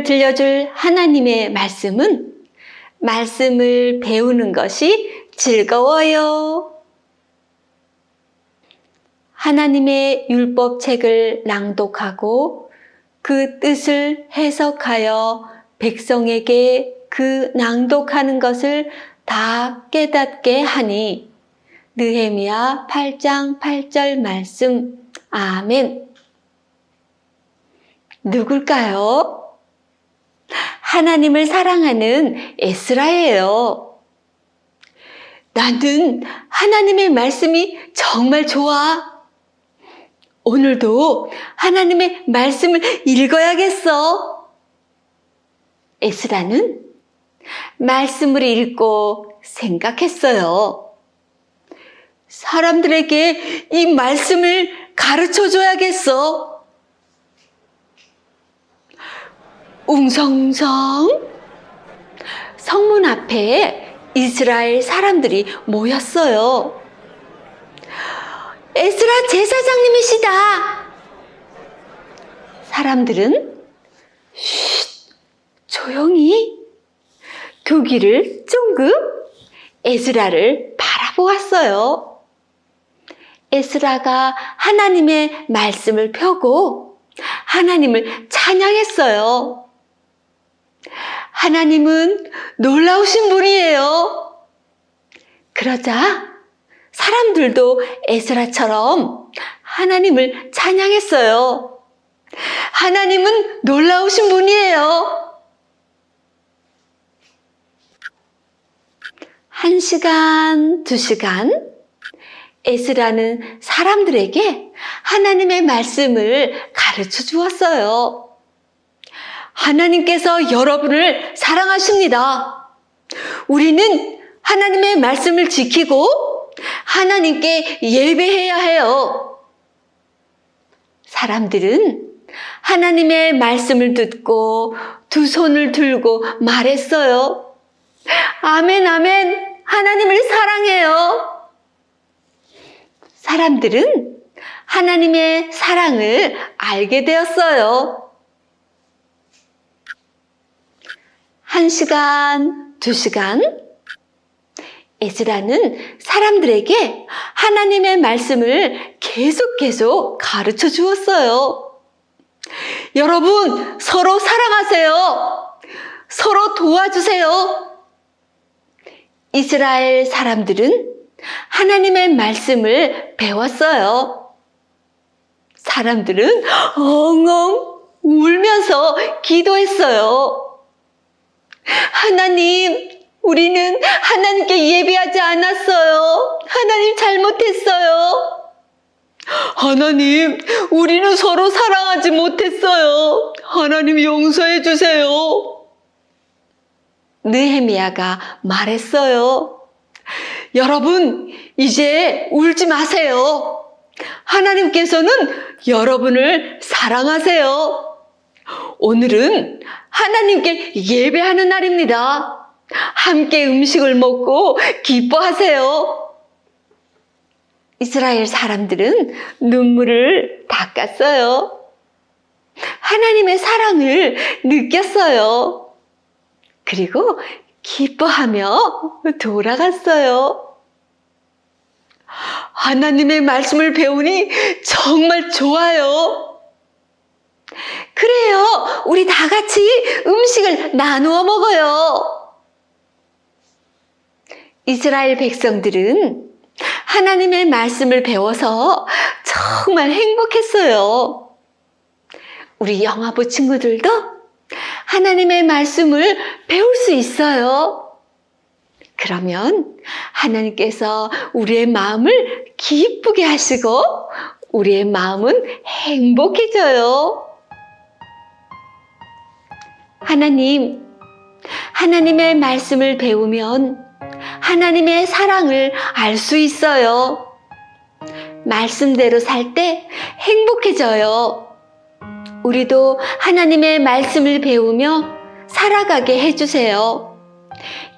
오늘 들려줄 하나님의 말씀은 말씀을 배우는 것이 즐거워요. 하나님의 율법책을 낭독하고 그 뜻을 해석하여 백성에게 그 낭독하는 것을 다 깨닫게 하니 느헤미야 8장 8절 말씀 아멘. 누굴까요? 하나님을 사랑하는 에스라예요. 나는 하나님의 말씀이 정말 좋아. 오늘도 하나님의 말씀을 읽어야겠어. 에스라는 말씀을 읽고 생각했어요. 사람들에게 이 말씀을 가르쳐 줘야겠어. 웅성웅성 성문 앞에 이스라엘 사람들이 모였어요. 에스라 제사장님이시다. 사람들은 쉿, 조용히 두 귀를 쫑긋 에스라를 바라보았어요. 에스라가 하나님의 말씀을 펴고 하나님을 찬양했어요. 하나님은 놀라우신 분이에요. 그러자 사람들도 에스라처럼 하나님을 찬양했어요. 하나님은 놀라우신 분이에요. 한 시간, 두 시간, 에스라는 사람들에게 하나님의 말씀을 가르쳐 주었어요. 하나님께서 여러분을 사랑하십니다. 우리는 하나님의 말씀을 지키고 하나님께 예배해야 해요. 사람들은 하나님의 말씀을 듣고 두 손을 들고 말했어요. 아멘, 아멘. 하나님을 사랑해요. 사람들은 하나님의 사랑을 알게 되었어요. 한 시간, 두 시간, 에스라는 사람들에게 하나님의 말씀을 계속 계속 가르쳐 주었어요. 여러분, 서로 사랑하세요. 서로 도와주세요. 이스라엘 사람들은 하나님의 말씀을 배웠어요. 사람들은 엉엉 울면서 기도했어요. 하나님, 우리는 하나님께 예배하지 않았어요. 하나님 잘못했어요. 하나님, 우리는 서로 사랑하지 못했어요. 하나님 용서해 주세요. 느헤미야가 말했어요. 여러분, 이제 울지 마세요. 하나님께서는 여러분을 사랑하세요. 오늘은 하나님께 예배하는 날입니다. 함께 음식을 먹고 기뻐하세요. 이스라엘 사람들은 눈물을 닦았어요. 하나님의 사랑을 느꼈어요. 그리고 기뻐하며 돌아갔어요. 하나님의 말씀을 배우니 정말 좋아요. 그래요. 우리 다 같이 음식을 나누어 먹어요. 이스라엘 백성들은 하나님의 말씀을 배워서 정말 행복했어요. 우리 영화부 친구들도 하나님의 말씀을 배울 수 있어요. 그러면 하나님께서 우리의 마음을 기쁘게 하시고 우리의 마음은 행복해져요. 하나님, 하나님의 말씀을 배우면 하나님의 사랑을 알 수 있어요. 말씀대로 살 때 행복해져요. 우리도 하나님의 말씀을 배우며 살아가게 해주세요.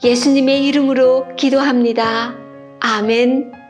예수님의 이름으로 기도합니다. 아멘.